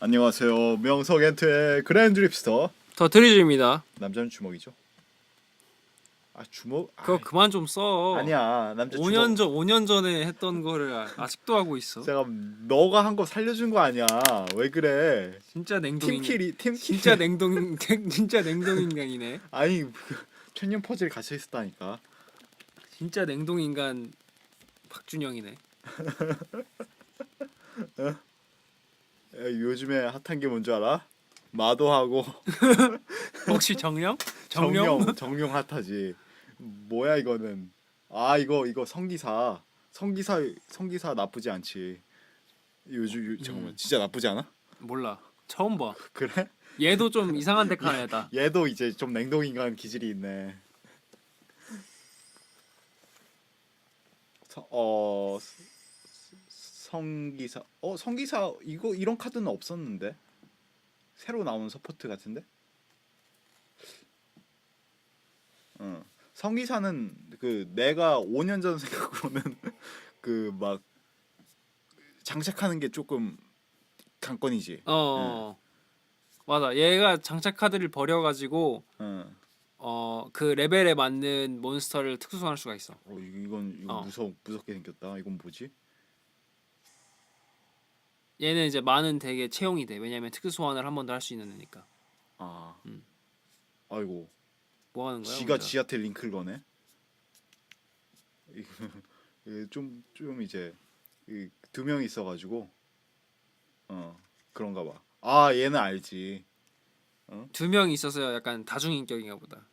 안녕하세요. 명석 엔트의 그랜드 립스터 더 트리즈입니다. 남자는 주먹이죠. 아 주먹? 그거 아이, 그만 좀 써. 아니야 남자 5년 주먹. 전 5년 전에 했던 거를 아- 아직도 하고 있어. 제가 너가 한 거 살려준 거 아니야. 왜 그래? 진짜 냉동인. 팀킬이 팀킬. 진짜 냉동 진짜 냉동 인간이네. 아니 그 천년 퍼즐 갇혀 있었다니까. 진짜 냉동 인간 박준영이네. 야, 요즘에 핫한 게 뭔지 알아? 마도하고 혹시 정령? 정령? 정령 정령 핫하지. 뭐야 이거는? 아 이거 이거 성기사 성기사 성기사 나쁘지 않지. 요즘 요, 잠깐만 음. 진짜 나쁘지 않아? 몰라. 처음 봐. 그래? 얘도 좀 이상한 데칸 애다. 얘도 이제 좀 냉동 인간 기질이 있네. 서, 어 성기사 어 성기사 이거 이런 카드는 없었는데 새로 나온 서포트 같은데? 어 성기사는 그 내가 5년 전 생각으로는 그 막 장착하는 게 조금 관건이지. 어. 맞아. 얘가 장착 카드를 버려 가지고 어. 어 그 레벨에 맞는 몬스터를 특수 소환할 수가 있어. 어 이건 이거 어. 무서 무섭게 생겼다. 이건 뭐지? 얘는 이제 많은 덱에 채용이 돼. 왜냐면 특수 소환을 한 번 더 할 수 있는 애니까. 아, 음. 아이고, 뭐 하는 거야? 지가 혼자? 지한테 링크를 거네. 좀좀 좀 이제 이, 두 명이 있어 가지고 어 그런가 봐. 아 얘는 알지. 두명 있어서 약간 다중인격인가 보다.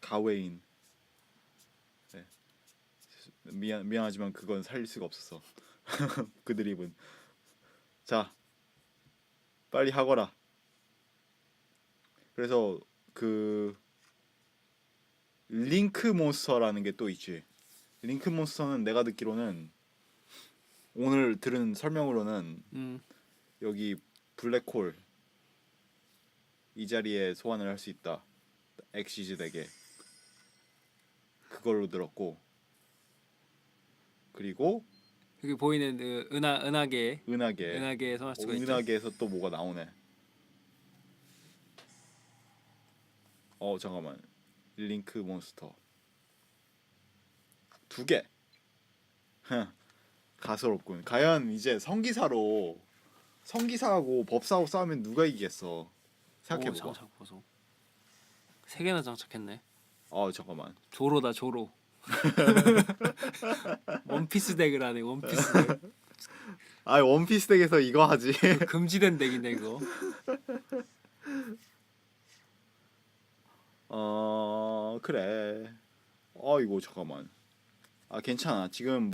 가웨인. 네. 미안 미안하지만 그건 살릴 수가 없었어. 그 드립은. 자, 빨리 하거라. 그래서 그 링크 몬스터라는 게 또 있지. 링크 몬스터는 내가 듣기로는 오늘 들은 설명으로는 음. 여기 블랙홀 이 자리에 소환을 할 수 있다. 엑시즈 덱에 그걸로 들었고 그리고 여기 보이는 그 은하 은하계 은하계 은하계에 소환할 어, 수가 있죠. 은하계에서 또 뭐가 나오네. 어 잠깐만 링크 몬스터 두 개. 흥, 가소롭군. 과연 이제 성기사로 성기사하고 법사하고 싸우면 누가 이기겠어? 생각해봐. 오, 장착 보소. 세 개나 장착했네. 어 잠깐만. 조로다 조로. 원피스 덱을 하네 원피스 덱. 아 원피스 덱에서 이거 하지. 금지된 덱이네 이거. 어 그래. 어 이거 잠깐만. 아 괜찮아. 지금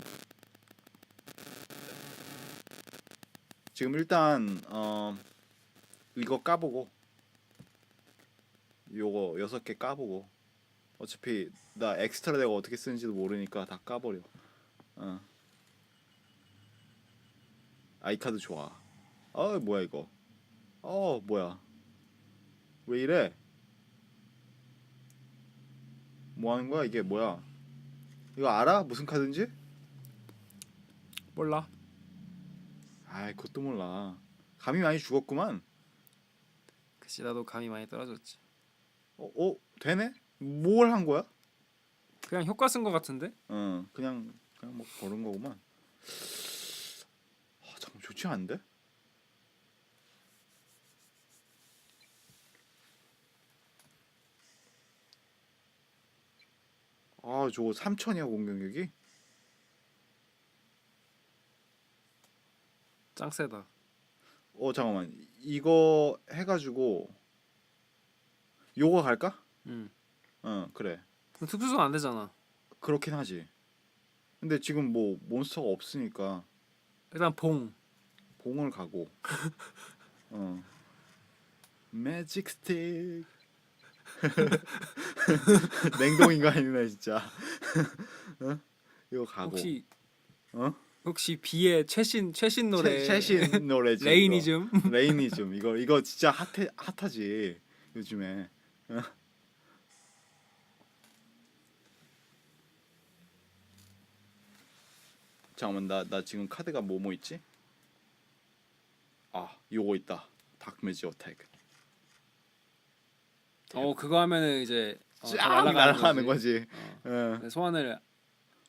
지금 일단 어 이거 까보고 요거 여섯 개 까보고 어차피 나 엑스트라 내가 어떻게 쓰는지도 모르니까 다 까버려. 어. 아이 카드 좋아. 어 뭐야 이거. 어 뭐야. 왜 이래? 뭐 하는 거야 이게 뭐야? 이거 알아? 무슨 카드인지? 몰라. 아이 그것도 몰라. 감이 많이 죽었구만. 그치 나도 감이 많이 떨어졌지. 어, 어 되네? 뭘 한 거야? 그냥 효과 쓴거 같은데? 어 그냥 그냥 뭐 버는 거구만. 아 잠깐 좋지 않은데? 아 저거 3천이야 공격력이? 짱 세다. 어 잠깐만 이거 해가지고 요거 갈까? 음. 어 그래 그럼 특수 소환 안 되잖아. 그렇긴 하지. 근데 지금 뭐 몬스터가 없으니까 일단 봉. 봉을 가고 어 매직 스틱 냉동 인간이네 진짜 어? 이거 가고 혹시 어 혹시 비의 최신 최신 노래 최, 최신 노래지 이거. 레이니즘? 레이니즘 이거 이거 진짜 핫해 핫하지 요즘에 잠깐만 나 나 지금 카드가 뭐뭐 있지? 아 요거 있다 다크매지 어택. 어 그거 하면은 이제 어, 다쫙 날아가는 거지. 거지. 어. 예. 소환을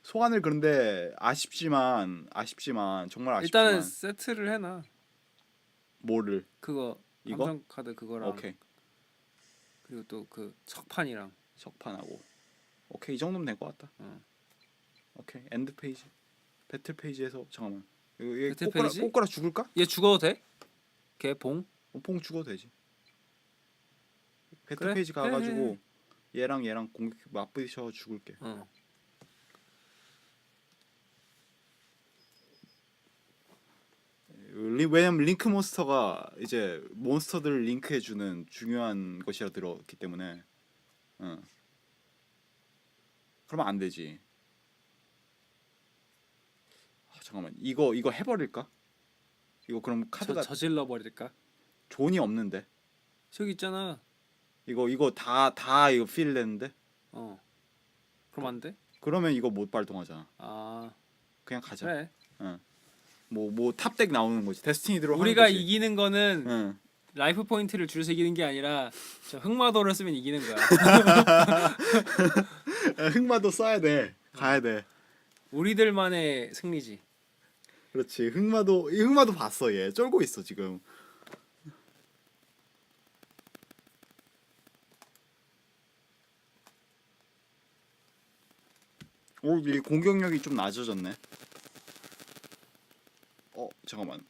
소환을 그런데 아쉽지만 아쉽지만 정말 아쉽지만 일단은 세트를 해놔. 뭐를 그거 이거? 함정 카드 그거랑 오케이 그리고 또그 척판이랑 석판하고 오케이 이 정도면 될 것 같다. 어. 오케이 엔드 페이지 배틀 페이지에서 잠깐만 얘 배틀 꼬꼬라, 페이지? 꼬꼬라 죽을까? 얘 죽어도 돼? 걔 봉? 어, 뽕 죽어도 되지. 배틀 그래? 페이지 해, 해, 가가지고 얘랑 얘랑 공격 맞부딪혀 죽을게. 어. 리, 왜냐면 링크 몬스터가 이제 몬스터들 링크해주는 중요한 것이라 들었기 때문에 응. 그러면 안 되지 아, 잠깐만 이거 이거 해버릴까? 이거 그럼 저, 카드가 저질러 버릴까? 존이 없는데 저기 있잖아. 이거 이거 다 다 이거 필 되는데 어. 그럼 안 돼? 그러면 이거 못 발동하잖아 아 그냥 가자 그래. 뭐뭐 탑덱 나오는 거지 데스티니 들어 우리가 이기는 거는 응. 라이프 포인트를 줄여서 이기는 게 아니라 저 흑마도를 쓰면 이기는 거야. 흑마도 써야 돼 가야 돼 우리들만의 승리지. 그렇지. 흑마도 이 흑마도 봤어 얘. 쫄고 있어 지금. 오 이 공격력이 좀 낮아졌네. 어 잠깐만.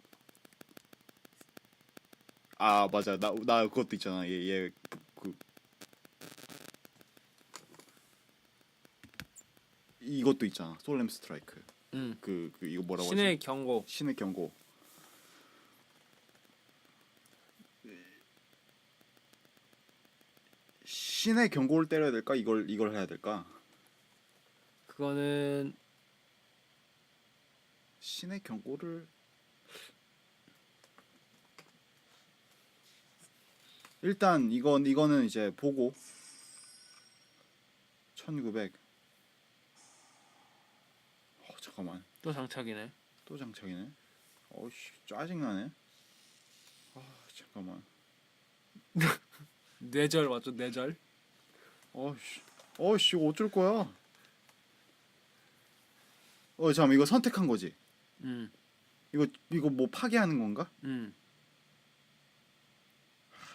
아 맞아. 나 나 그것도 있잖아. 얘 얘 그 이것도 있잖아. 솔렘 스트라이크 응. 그, 그 이거 뭐라고 하지? 신의 경고. 신의 경고. 신의 경고를 때려야 될까? 이걸 이걸 해야 될까? 그거는 신의 경고를 일단 이건 이거는 이제 보고 1900 어, 잠깐만. 또 장착이네. 또 장착이네. 어씨 짜증나네. 아 잠깐만. 뇌절 맞죠? 뇌절. 어씨 어씨 이거 어쩔 거야? 어 잠깐 이거 선택한 거지. 응. 이거 이거 뭐 파괴하는 건가? 응.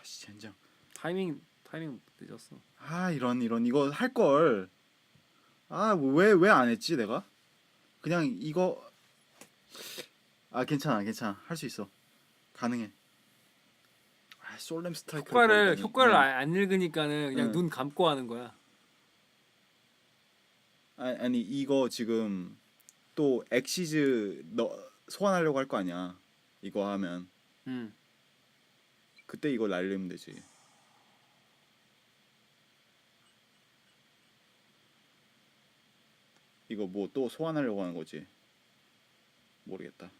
아씨 젠장. 타이밍 타이밍 늦었어. 아 이런 이런 이거 할 걸. 아 왜 왜 안 했지 내가? 그냥 이거 아 괜찮아 괜찮아 할 수 있어 가능해. 아 솔렘 스트라이크 효과를 효과를 아- 안 읽으니까는 그냥 응. 눈 감고 하는 거야. 아니, 아니 이거 지금 또 엑시즈 너 소환하려고 할 거 아니야. 이거 하면 응. 그때 이거 날리면 되지. 이거 뭐 또 소환하려고 하는 거지. 모르겠다.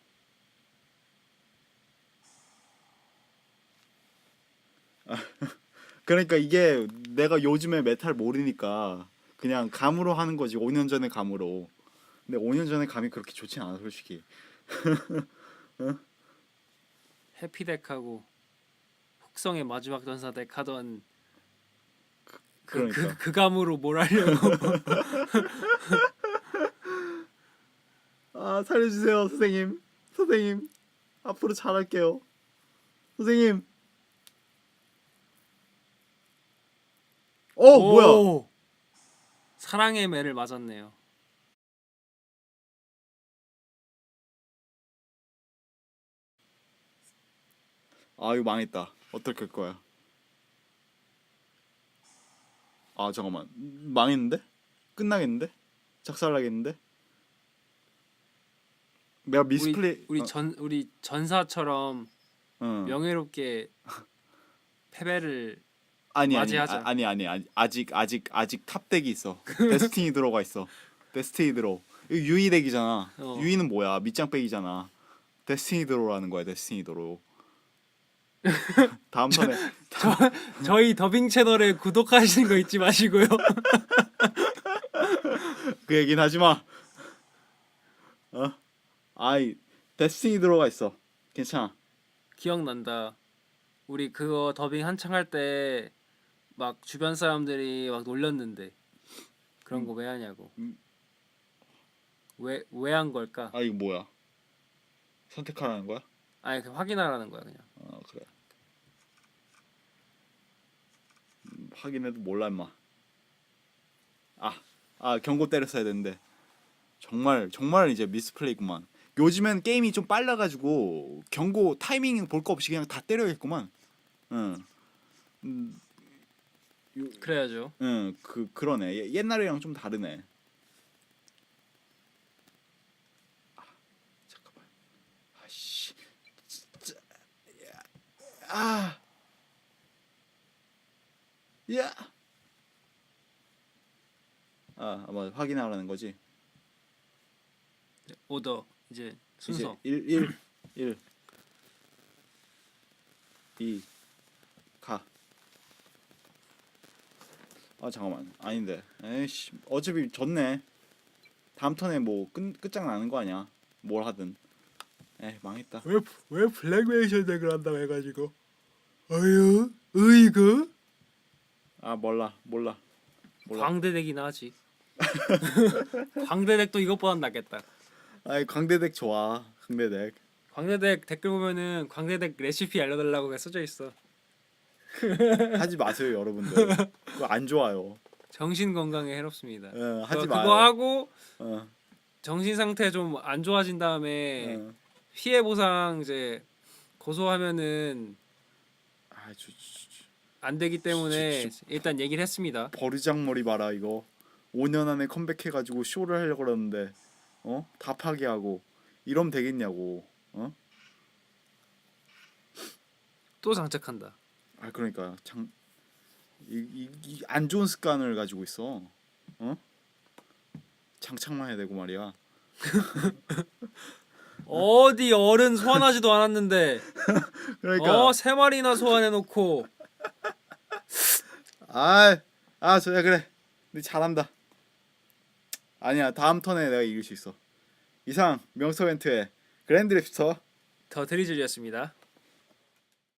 아, 그러니까 이게 내가 요즘에 메탈 모르니까 그냥 감으로 하는 거지. 5년 전에 감으로. 근데 5년 전에 감이 그렇게 좋진 않아 솔직히. 해피덱하고 혹성의 마지막 전사 덱 하던 그, 그러니까. 그, 그 감으로 뭘 하려고 아 살려주세요 선생님. 선생님 앞으로 잘할게요. 선생님. 어 뭐야? 오! 사랑의 매를 맞았네요. 아 이거 망했다. 어떻게 할 거야? 아 잠깐만. 망했는데? 끝나겠는데? 작살나겠는데 내가 미스플레이 우리 어, 전 우리 전사처럼 어. 명예롭게 패배를 아니 아니 맞이하자. 아, 아니 아니 아니 아직 아직 아직 탑덱이 있어 데스티니 들어가 있어 데스티니 들어 이거 유이 덱이잖아 어. 유이는 뭐야 밑장빼기잖아 데스티니 드로라는 거야 데스티니 드로 다음 턴에 저희 더빙 채널에 구독하시는 거 잊지 마시고요. 그 얘기는 하지 마. 어? 아이 데스티니 들어가 있어. 괜찮아. 기억난다. 우리 그거 더빙 한창 할 때 막 주변 사람들이 막 놀렸는데 그런 거 왜 하냐고. 음. 왜 왜 한 걸까? 아 이거 뭐야? 선택하라는 거야? 아니 그 확인하라는 거야 그냥. 어 그래. 음, 확인해도 몰라 임마. 아, 아 경고 때렸어야 되는데 정말 정말 이제 미스플레이구만. 요즘엔 게임이 좀 빨라가지고 경고 타이밍 볼 거 없이 그냥 다 때려야겠구만. 응. 음, 요- 그래야죠. 응, 그 그러네. 예- 옛날이랑 좀 다르네. 아, 잠깐만. 아씨, 진짜, 야, 아, 야. 아, 아마 확인하라는 거지. 오더 이제 순서. 이제 1 1 1 2 가. 아 잠깐만 아닌데 에이씨 어차피 졌네 다음 턴에 뭐 끝, 끝장 나는 거 아니야 뭘 하든 에 망했다 왜 왜 블랙메이션 덱을 한다고 해가지고. 어휴 으이그. 아 몰라 몰라 몰라 광대덱이나 하지. 광대덱도 이것보단 낫겠다. 아이 광대덱 좋아. 광대덱 광대덱 댓글 보면은 광대덱 레시피 알려달라고 써져 있어. 하지 마세요 여러분들. 그거 안 좋아요. 정신 건강에 해롭습니다. 어, 하지 그거 마요. 하고 어, 정신 상태 좀 안 좋아진 다음에 어. 피해 보상 이제 고소하면은 아, 저, 저, 저, 안 되기 때문에 일단 얘기를 했습니다. 버르장머리 봐라 이거. 5년 안에 컴백해가지고 쇼를 하려고 그러는데 어? 다 파기하고 이러면 되겠냐고 어? 또 장착한다. 아 그러니까 장이안 좋은 습관을 가지고 있어 어? 장착만 해야 되고 말이야 어디 어른 소환하지도 않았는데 그러니까 어세 마리나 소환해 놓고 아아 저야 그래 너 잘한다 아니야 다음 턴에 내가 이길 수 있어 이상 명서 멘트의 그랜드 랩스터 더 드리즐이었습니다.